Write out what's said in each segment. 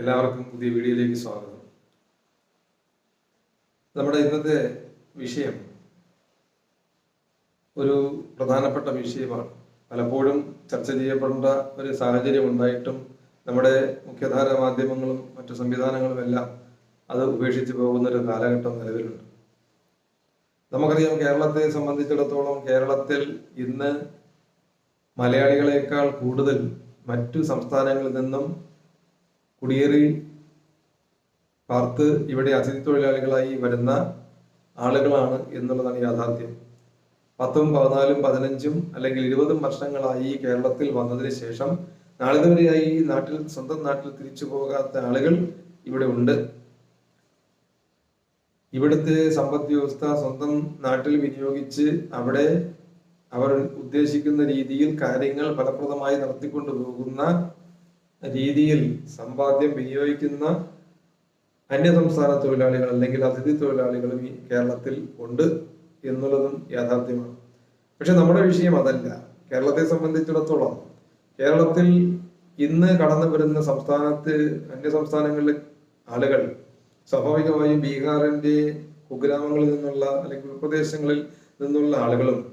എല്ലാവർക്കും പുതിയ വീഡിയോയിലേക്ക് സ്വാഗതം. നമ്മുടെ ഇന്നത്തെ വിഷയം ഒരു പ്രധാനപ്പെട്ട വിഷയമാണ്. പലപ്പോഴും ചർച്ച ചെയ്യപ്പെടേണ്ട ഒരു സാഹചര്യം ഉണ്ടായിട്ടും നമ്മുടെ മുഖ്യധാര മാധ്യമങ്ങളും മറ്റു സംവിധാനങ്ങളും എല്ലാം അത് ഉപേക്ഷിച്ച് പോകുന്ന ഒരു കാലഘട്ടം നിലവിലുണ്ട്. നമുക്കറിയാം കേരളത്തെ സംബന്ധിച്ചിടത്തോളം കേരളത്തിൽ ഇന്ന് മലയാളികളെക്കാൾ കൂടുതൽ മറ്റു സംസ്ഥാനങ്ങളിൽ നിന്നും കുടിയേറി പാർത്ത് ഇവിടെ അതിഥി തൊഴിലാളികളായി വരുന്ന ആളുകളാണ് എന്നുള്ളതാണ് യാഥാർത്ഥ്യം. പത്തും പതിനാലും പതിനഞ്ചും അല്ലെങ്കിൽ ഇരുപതും വർഷങ്ങളായി കേരളത്തിൽ വന്നതിന് ശേഷം നാളിതുവരെയായി നാട്ടിൽ സ്വന്തം നാട്ടിൽ തിരിച്ചു പോകാത്ത ആളുകൾ ഇവിടെ ഉണ്ട്. ഇവിടുത്തെ സമ്പദ് വ്യവസ്ഥ സ്വന്തം നാട്ടിൽ വിനിയോഗിച്ച് അവിടെ അവർ ഉദ്ദേശിക്കുന്ന രീതിയിൽ കാര്യങ്ങൾ ഫലപ്രദമായി നടത്തിക്കൊണ്ടു പോകുന്ന രീതിയിൽ സമ്പാദ്യം വിനിയോഗിക്കുന്ന അന്യസംസ്ഥാന തൊഴിലാളികൾ അല്ലെങ്കിൽ അതിഥി തൊഴിലാളികളും ഈ കേരളത്തിൽ ഉണ്ട് എന്നുള്ളതും യാഥാർത്ഥ്യമാണ്. പക്ഷെ നമ്മുടെ വിഷയം അതല്ല. കേരളത്തെ സംബന്ധിച്ചിടത്തോളം കേരളത്തിൽ ഇന്ന് കടന്നു വരുന്ന സംസ്ഥാനത്ത് അന്യ സംസ്ഥാനങ്ങളിലെ ആളുകൾ സ്വാഭാവികമായും ബീഹാറിന്റെ കുഗ്രാമങ്ങളിൽ നിന്നുള്ള അല്ലെങ്കിൽ ഉൾപ്രദേശങ്ങളിൽ നിന്നുള്ള ആളുകളും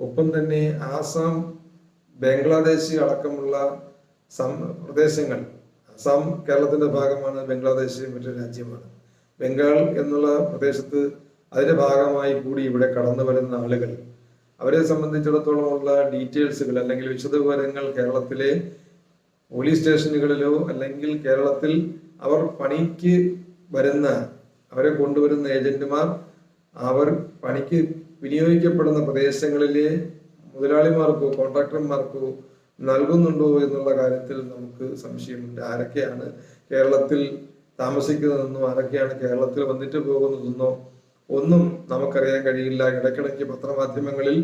ഒപ്പം തന്നെ ആസാം ബംഗ്ലാദേശ് അടക്കമുള്ള സം പ്രദേശങ്ങൾ. അസം കേരളത്തിന്റെ ഭാഗമാണ് ബംഗ്ലാദേശ് മറ്റൊരു രാജ്യമാണ്. ബംഗാൾ എന്നുള്ള പ്രദേശത്ത് അതിന്റെ ഭാഗമായി കൂടി ഇവിടെ കടന്നു വരുന്ന ആളുകൾ. അവരെ സംബന്ധിച്ചിടത്തോളം ഉള്ള ഡീറ്റെയിൽസുകൾ അല്ലെങ്കിൽ വിശദവിവരങ്ങൾ കേരളത്തിലെ പോലീസ് സ്റ്റേഷനുകളിലോ അല്ലെങ്കിൽ കേരളത്തിൽ അവർ പണിക്ക് വരുന്ന അവരെ കൊണ്ടുവരുന്ന ഏജന്റുമാർ അവർ പണിക്ക് വിനിയോഗിക്കപ്പെടുന്ന പ്രദേശങ്ങളിലെ മുതലാളിമാർക്കോ കോൺട്രാക്ടർമാർക്കോ നൽകുന്നുണ്ടോ എന്നുള്ള കാര്യത്തിൽ നമുക്ക് സംശയമുണ്ട്. ആരൊക്കെയാണ് കേരളത്തിൽ താമസിക്കുന്നതെന്നോ ആരൊക്കെയാണ് കേരളത്തിൽ വന്നിട്ട് പോകുന്നതെന്നോ ഒന്നും നമുക്കറിയാൻ കഴിയില്ല. ഇടയ്ക്കിടയ്ക്ക് പത്രമാധ്യമങ്ങളിൽ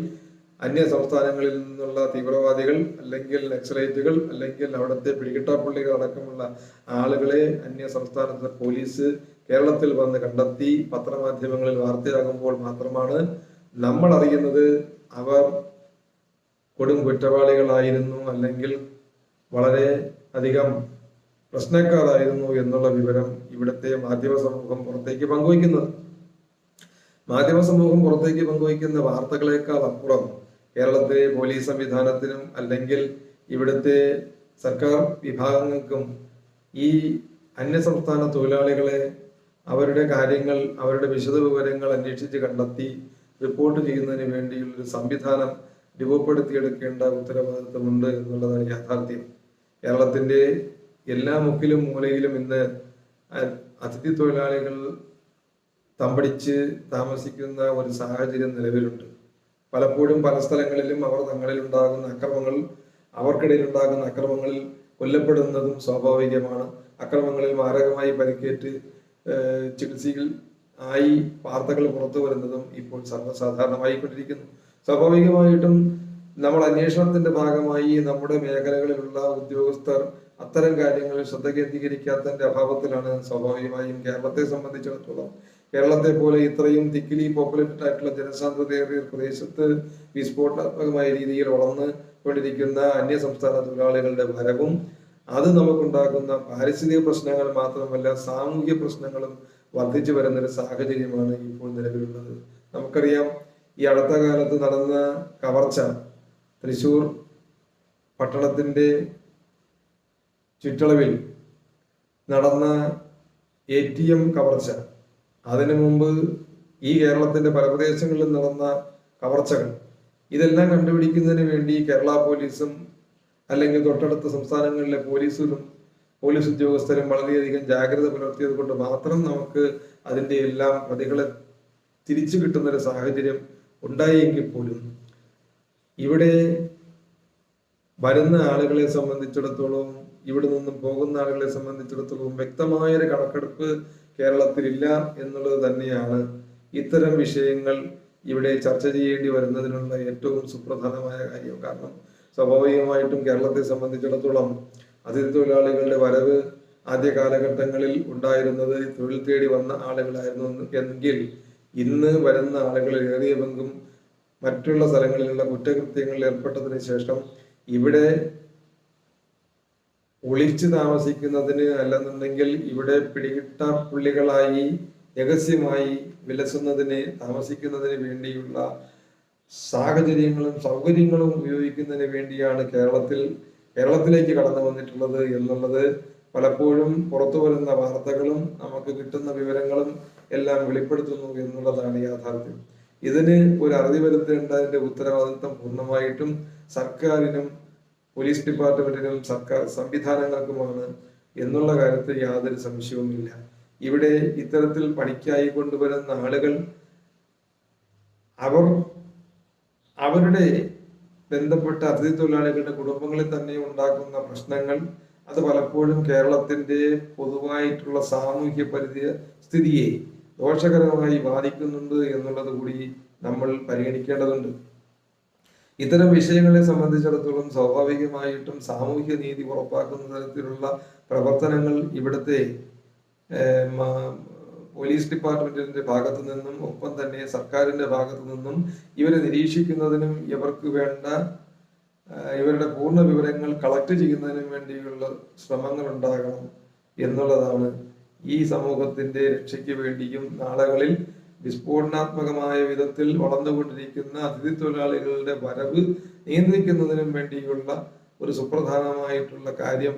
അന്യ സംസ്ഥാനങ്ങളിൽ നിന്നുള്ള തീവ്രവാദികൾ അല്ലെങ്കിൽ നക്സലൈറ്റുകൾ അല്ലെങ്കിൽ അവിടുത്തെ പിടികിട്ടാപ്പുള്ളികൾ അടക്കമുള്ള ആളുകളെ അന്യ സംസ്ഥാനത്തെ പോലീസ് കേരളത്തിൽ വന്ന് കണ്ടെത്തി പത്രമാധ്യമങ്ങളിൽ വാർത്തയാകുമ്പോൾ മാത്രമാണ് നമ്മൾ അറിയുന്നത്. അവർ കൊടും കുറ്റവാളികളായിരുന്നു അല്ലെങ്കിൽ വളരെ അധികം പ്രശ്നക്കാരായിരുന്നു എന്നുള്ള വിവരം ഇവിടുത്തെ മാധ്യമ സമൂഹം പുറത്തേക്ക് പങ്കുവയ്ക്കുന്നത്. മാധ്യമ സമൂഹം പുറത്തേക്ക് പങ്കുവയ്ക്കുന്ന വാർത്തകളേക്കാൾ അപ്പുറം കേരളത്തിലെ പോലീസ് സംവിധാനത്തിനും അല്ലെങ്കിൽ ഇവിടുത്തെ സർക്കാർ വിഭാഗങ്ങൾക്കും ഈ അന്യസംസ്ഥാന തൊഴിലാളികളെ അവരുടെ കാര്യങ്ങൾ അവരുടെ വിശദ വിവരങ്ങൾ അന്വേഷിച്ച് കണ്ടെത്തി റിപ്പോർട്ട് ചെയ്യുന്നതിന് വേണ്ടിയുള്ളൊരു സംവിധാനം രൂപപ്പെടുത്തിയെടുക്കേണ്ട ഉത്തരവാദിത്വമുണ്ട് എന്നുള്ളതാണ് യാഥാർത്ഥ്യം. കേരളത്തിന്റെ എല്ലാ മുക്കിലും മൂലയിലും ഇന്ന് അതിഥി തൊഴിലാളികൾ തമ്പടിച്ച് താമസിക്കുന്ന ഒരു സാഹചര്യം നിലവിലുണ്ട്. പലപ്പോഴും പല സ്ഥലങ്ങളിലും അവർ തങ്ങളിൽ ഉണ്ടാകുന്ന അക്രമങ്ങൾ അവർക്കിടയിൽ ഉണ്ടാകുന്ന അക്രമങ്ങളിൽ കൊല്ലപ്പെടുന്നതും സ്വാഭാവികമാണ്. അക്രമങ്ങളിൽ മാരകമായി പരിക്കേറ്റ് ചികിത്സയിൽ ആയി വാർത്തകൾ പുറത്തു വരുന്നതും ഇപ്പോൾ സർവസാധാരണമായിക്കൊണ്ടിരിക്കുന്നു. സ്വാഭാവികമായിട്ടും നമ്മൾ അന്വേഷണത്തിന്റെ ഭാഗമായി നമ്മുടെ മേഖലകളിലുള്ള ഉദ്യോഗസ്ഥർ അത്തരം കാര്യങ്ങളിൽ ശ്രദ്ധ കേന്ദ്രീകരിക്കാത്തതിന്റെ അഭാവത്തിലാണ് സ്വാഭാവികമായും കേരളത്തെ സംബന്ധിച്ചിടത്തോളം. കേരളത്തെ പോലെ ഇത്രയും തിക്കിലി പോപ്പുലേറ്റഡ് ആയിട്ടുള്ള ജനസാന്ദ്രതയേറിയ പ്രദേശത്ത് വിസ്ഫോടാത്മകമായ രീതിയിൽ വളർന്ന് കൊണ്ടിരിക്കുന്ന അന്യ സംസ്ഥാന തൊഴിലാളികളുടെ വരവും അത് നമുക്കുണ്ടാക്കുന്ന പാരിസ്ഥിതിക പ്രശ്നങ്ങൾ മാത്രമല്ല സാമൂഹ്യ പ്രശ്നങ്ങളും വർദ്ധിച്ചു വരുന്ന ഒരു സാഹചര്യമാണ് ഇപ്പോൾ നിലവിലുള്ളത്. നമുക്കറിയാം ഈ അടുത്ത കാലത്ത് നടന്ന കവർച്ച തൃശൂർ പട്ടണത്തിന്റെ ചുറ്റളവിൽ നടന്ന എ ടി എം കവർച്ച. അതിനു മുമ്പ് ഈ കേരളത്തിന്റെ പല പ്രദേശങ്ങളിൽ നടന്ന കവർച്ചകൾ. ഇതെല്ലാം കണ്ടുപിടിക്കുന്നതിന് വേണ്ടി കേരള പോലീസും അല്ലെങ്കിൽ തൊട്ടടുത്ത സംസ്ഥാനങ്ങളിലെ പോലീസും പോലീസ് ഉദ്യോഗസ്ഥരും വളരെയധികം ജാഗ്രത പുലർത്തിയത് കൊണ്ട് മാത്രം നമുക്ക് അതിന്റെ എല്ലാം പ്രതികളെ തിരിച്ചു കിട്ടുന്ന ഒരു സാഹചര്യം ഉണ്ടായെങ്കിൽ പോലും ഇവിടെ വരുന്ന ആളുകളെ സംബന്ധിച്ചിടത്തോളം ഇവിടെ നിന്നും പോകുന്ന ആളുകളെ സംബന്ധിച്ചിടത്തോളം വ്യക്തമായൊരു കണക്കെടുപ്പ് കേരളത്തിലില്ല എന്നുള്ളത് തന്നെയാണ് ഇത്തരം വിഷയങ്ങൾ ഇവിടെ ചർച്ച ചെയ്യേണ്ടി വരുന്നതിനുള്ള ഏറ്റവും സുപ്രധാനമായ കാര്യം. കാരണം സ്വാഭാവികമായിട്ടും കേരളത്തെ സംബന്ധിച്ചിടത്തോളം അതിഥി തൊഴിലാളികളുടെ വരവ് ആദ്യ കാലഘട്ടങ്ങളിൽ ഉണ്ടായിരുന്നത് തൊഴിൽ തേടി വന്ന ആളുകളായിരുന്നു എങ്കിൽ ഇന്ന് വരുന്ന ആളുകളിൽ ഏറിയ പങ്കും മറ്റുള്ള സ്ഥലങ്ങളിലുള്ള കുറ്റകൃത്യങ്ങളിൽ ഏർപ്പെട്ടതിന് ശേഷം ഇവിടെ ഒളിച്ചു താമസിക്കുന്നതിന് അല്ലെന്നുണ്ടെങ്കിൽ ഇവിടെ പിടികിട്ട പുള്ളികളായി രഹസ്യമായി വിലസുന്നതിന് താമസിക്കുന്നതിന് വേണ്ടിയുള്ള സാഹചര്യങ്ങളും സൗകര്യങ്ങളും ഉപയോഗിക്കുന്നതിന് വേണ്ടിയാണ് കേരളത്തിൽ കേരളത്തിലേക്ക് കടന്നു വന്നിട്ടുള്ളത് എന്നുള്ളത് പലപ്പോഴും പുറത്തു വരുന്ന വാർത്തകളും നമുക്ക് കിട്ടുന്ന വിവരങ്ങളും എല്ലാം വെളിപ്പെടുത്തുന്നു എന്നുള്ളതാണ് യാഥാർത്ഥ്യം. ഇതിന് ഒരു അറുതി വരുത്തേണ്ടതിന്റെ ഉത്തരവാദിത്വം പൂർണമായിട്ടും സർക്കാരിനും പോലീസ് ഡിപ്പാർട്ട്മെന്റിനും സർക്കാർ സംവിധാനങ്ങൾക്കുമാണ് എന്നുള്ള കാര്യത്തിൽ യാതൊരു സംശയവുമില്ല. ഇവിടെ ഇത്തരത്തിൽ പണിക്കായി കൊണ്ടുവരുന്ന ആളുകൾ അവർ അവരുടെ ബന്ധപ്പെട്ട അതിഥി തൊഴിലാളികളുടെ കുടുംബങ്ങളിൽ തന്നെ ഉണ്ടാക്കുന്ന പ്രശ്നങ്ങൾ അത് പലപ്പോഴും കേരളത്തിന്റെ പൊതുവായിട്ടുള്ള സാമൂഹ്യ പരിധി സ്ഥിതിയെ ദോഷകരമായി ബാധിക്കുന്നുണ്ട് എന്നുള്ളത് കൂടി നമ്മൾ പരിഗണിക്കേണ്ടതുണ്ട്. ഇത്തരം വിഷയങ്ങളെ സംബന്ധിച്ചിടത്തോളം സ്വാഭാവികമായിട്ടും സാമൂഹ്യ നീതി ഉറപ്പാക്കുന്ന തരത്തിലുള്ള പ്രവർത്തനങ്ങൾ ഇവിടുത്തെ പോലീസ് ഡിപ്പാർട്ട്മെന്റിന്റെ ഭാഗത്തു നിന്നും ഒപ്പം തന്നെ സർക്കാരിന്റെ ഭാഗത്തു നിന്നും ഇവരെ നിരീക്ഷിക്കുന്നതിനും ഇവർക്ക് വേണ്ട ഇവരുടെ പൂർണ വിവരങ്ങൾ കളക്ട് ചെയ്യുന്നതിനും വേണ്ടിയുള്ള ശ്രമങ്ങൾ ഉണ്ടാകണം എന്നുള്ളതാണ് ഈ സമൂഹത്തിന്റെ രക്ഷയ്ക്ക് വേണ്ടിയും നാളുകളിൽ വിസ്ഫോടനാത്മകമായ വിധത്തിൽ വളർന്നുകൊണ്ടിരിക്കുന്ന അതിഥി തൊഴിലാളികളുടെ വരവ് നിയന്ത്രിക്കുന്നതിനും വേണ്ടിയുള്ള ഒരു സുപ്രധാനമായിട്ടുള്ള കാര്യം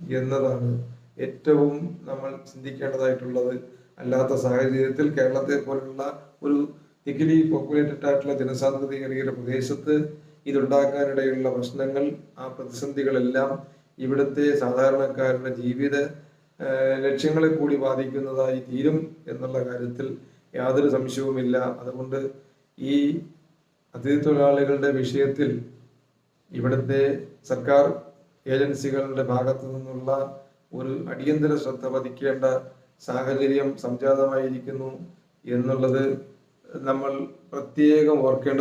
എന്നതാണ് ഏറ്റവും നമ്മൾ ചിന്തിക്കേണ്ടതായിട്ടുള്ളത്. അല്ലാത്ത സാഹചര്യത്തിൽ കേരളത്തെ പോലുള്ള ഒരു തിക്കിലി പോപ്പുലേറ്റഡ് ആയിട്ടുള്ള ജനസാന്ദ്രതയേറിയ ഒരു പ്രദേശത്ത് ഇതുണ്ടാക്കാനിടയുള്ള പ്രശ്നങ്ങൾ ആ പ്രതിസന്ധികളെല്ലാം ഇവിടുത്തെ സാധാരണക്കാരുടെ ജീവിത ലക്ഷ്യങ്ങളെ കൂടി ബാധിക്കുന്നതായി തീരും എന്നുള്ള കാര്യത്തിൽ യാതൊരു സംശയവുമില്ല. അതുകൊണ്ട് ഈ അതിഥി തൊഴിലാളികളുടെ വിഷയത്തിൽ ഇവിടുത്തെ സർക്കാർ ഏജൻസികളുടെ ഭാഗത്തു നിന്നുള്ള ഒരു അടിയന്തര ശ്രദ്ധ പതിക്കേണ്ട സാഹചര്യം സംജാതമായിരിക്കുന്നു എന്നുള്ളത് നമ്മൾ പ്രത്യേകം ഓർക്കേണ്ട